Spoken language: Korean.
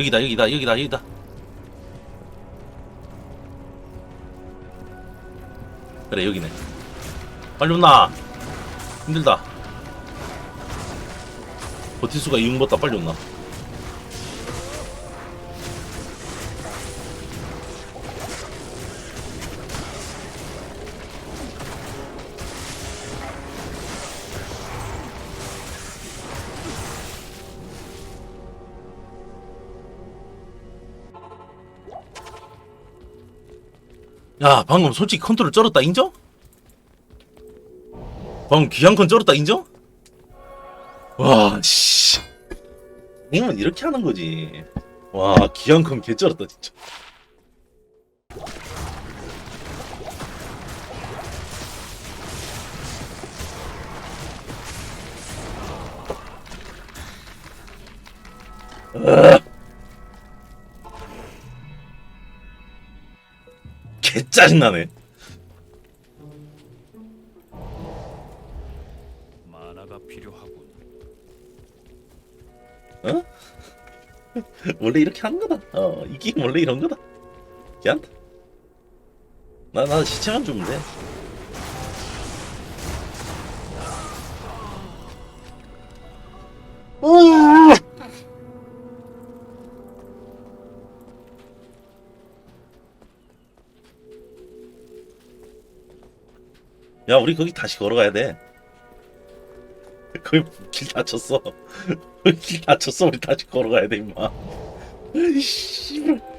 여기다 여기다 여기다 여기다. 그래 여기네. 빨리 온나. 힘들다. 버틸 수가 이용보다. 빨리 온나 야 방금 솔직히 컨트롤 쩔었다 인정? 방금 귀한 컨 쩔었다 인정? 와씨 게임은 이렇게 하는 거지 와 귀한 컨 개 쩔었다 진짜 개 짜증나네 만화가 필요하군. 어? 원래 이렇게 하는 거다. 어, 이 게임 원래 이런 거다. 괜찮다. 나, 나 시체만 주면 돼. 야, 우리 거기 다시 걸어가야 돼. 거기 길 다쳤어. 길 다쳤어. 우리 다시 걸어가야 돼, 임마. 씨발.